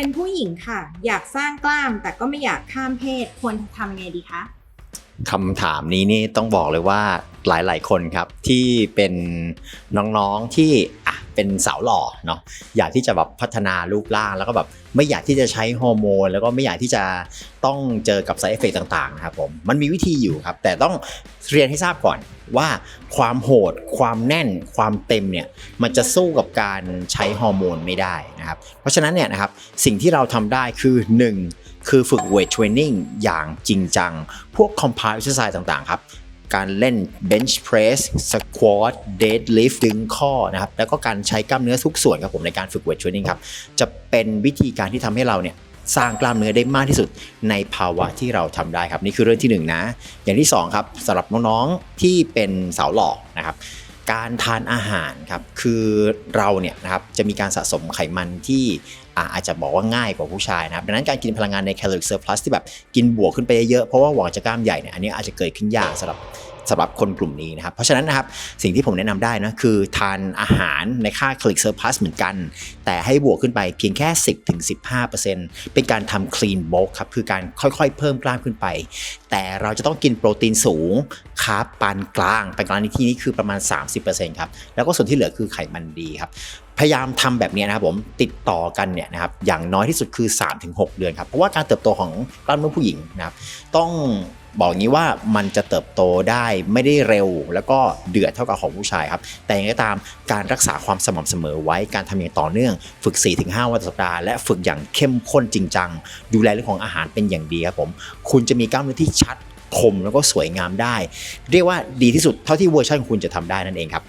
เป็นผู้หญิงค่ะ อยากสร้างกล้ามแต่ก็ไม่อยากข้ามเพศควรทำไงดีคะคำถามนี้นี่ต้องบอกเลยว่าหลายๆ คนครับที่เป็นน้องๆที่อะ เป็นสาวหล่อเนาะอยากที่จะแบบพัฒนารูปร่าง แล้วก็แบบไม่อยากที่จะใช้ฮอร์โมน แล้วก็ไม่อยากที่จะต้องเจอกับ side effect ต่างๆนะครับผมมันมีวิธีอยู่ครับ แต่ต้องเรียนให้ทราบก่อนว่าความโหด ความแน่น ความเต็มเนี่ยมันจะสู้กับการใช้ฮอร์โมนไม่ได้นะครับเพราะฉะนั้นเนี่ยนะครับสิ่งที่เราทำได้คือ 1 คือฝึกเวทเทรนนิ่งอย่างจริงจัง พวก compound exercise ต่างๆครับ การเล่น bench press squat deadlift ดึงข้อนะครับแล้วก็การใช้กล้ามเนื้อทุกส่วนครับผมในการฝึกเวทเทรนนิ่งครับจะเป็นวิธีการที่ทำให้เราเนี่ยสร้างกล้ามเนื้อได้มากที่สุดในภาวะที่เราทำได้ครับนี่คือเรื่องที่หนึ่งนะอย่างที่สองครับสำหรับน้องๆที่เป็นสาวหล่อนะครับ การทานอาหารครับคือเราเนี่ยนะครับจะมีการสะสมไขมันที่อาจจะบอกว่าง่ายกว่าผู้ชายนะครับดังนั้นการกินพลังงานในแคลอรี่เซอร์พลัสที่แบบกินบวกขึ้นไปเยอะๆเพราะว่าหวังจะกล้ามใหญ่เนี่ยอันนี้อาจจะเกิดขึ้นยากสำหรับ สำหรับคนกลุ่มนี้นะครับ เพราะฉะนั้นนะครับสิ่งที่ผมแนะนำได้นะคือทานอาหารในค่าคลิกเซอร์พลัสเหมือนกัน แต่ให้บวกขึ้นไปเพียงแค่ 10-15%เป็นการทำ clean bulk ครับคือการค่อยๆ เพิ่มกล้ามขึ้นไป แต่เราจะต้องกินโปรตีนสูงคาร์บปานกลางปานกลางในที่นี้คือประมาณ 30%ครับแล้วก็ส่วนที่เหลือคือไขมันดีครับพยายามทำแบบนี้นะครับผมติดต่อกันเนี่ยนะครับอย่างน้อยที่สุดคือ 3-6 เดือนครับเพราะว่าการเติบโตของกล้ามเนื้อผู้หญิงนะครับต้อง บอกงี้ว่ามันจะเติบโตได้ไม่ได้เร็ว แล้วก็เดือดเท่ากับของผู้ชายครับ แต่อย่างไรก็ตามการรักษาความสม่ำเสมอไว้การทำอย่างต่อเนื่อง ฝึก 4-5 วันต่อสัปดาห์และฝึกอย่างเข้มข้นจริงจัง ดูแลเรื่องของอาหารเป็นอย่างดีครับผม คุณจะมีกล้ามเนื้อที่ชัดคมแล้วก็สวยงามได้ เรียกว่าดีที่สุดเท่าที่เวอร์ชันคุณจะทำได้นั่นเองครับ